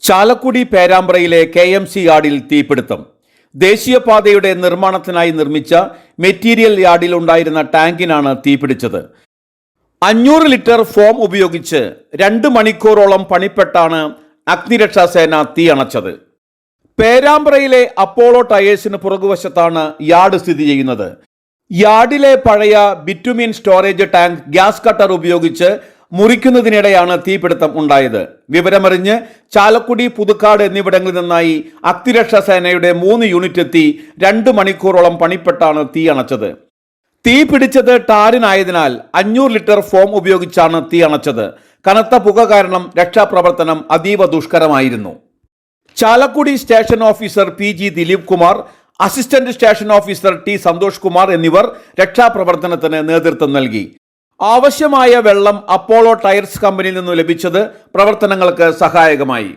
ചാലക്കുടി പേരാമ്പ്രയിലെ K M C യാർഡിൽ തീപിടുത്തം. ദേശീയപാതയുടെ നിർമ്മാണത്തിനായി നിർമ്മിച്ച മെറ്റീരിയൽ യാർഡിൽ ഉണ്ടായിരുന്ന ടാങ്കിനാണ് തീപിടിച്ചത്. അഞ്ഞൂറ് ലിറ്റർ ഫോം ഉപയോഗിച്ച് രണ്ട് മണിക്കൂറോളം പണിപ്പെട്ടാണ് അഗ്നിരക്ഷാസേന തീ അണച്ചത് പേരാമ്പ്രയിലെ അപ്പോളോ ടയേഴ്സിന് പുറകുവശത്താണ് യാർഡ് സ്ഥിതി ചെയ്യുന്നത്. യാർഡിലെ പഴയ bitumen storage tank gas cutter ഉപയോഗിച്ച് മുറിക്കുന്നതിനിടെയാണ് തീപിടുത്തം ഉണ്ടായത്. വിവരമറിഞ്ഞ് ചാലക്കുടി പുതുക്കാട് എന്നിവിടങ്ങളിൽ നിന്നായി അഗ്നിരക്ഷാ സേനയുടെ മൂന്ന് യൂണിറ്റ് എത്തി രണ്ട് മണിക്കൂറോളം പണിപ്പെട്ടാണ് തീ അണച്ചത്. തീ പിടിച്ചത് ടാറിനായതിനാൽ അഞ്ഞൂറ് ലിറ്റർ ഫോം ഉപയോഗിച്ചാണ് തീ അണച്ചത്. കനത്ത പുക കാരണം രക്ഷാപ്രവർത്തനം അതീവ ദുഷ്കരമായിരുന്നു. Chalakudy station officer P G Dileep Kumar assistant station officer T Santhosh Kumar എന്നിവർ രക്ഷാപ്രവർത്തനത്തിന് നേതൃത്വം നൽകി. ആവശ്യമായ വെള്ളം അപ്പോളോ ടയർസ് കമ്പനിയിൽ നിന്നും ലഭിച്ചത് പ്രവർത്തനങ്ങൾക്ക് സഹായകമായി.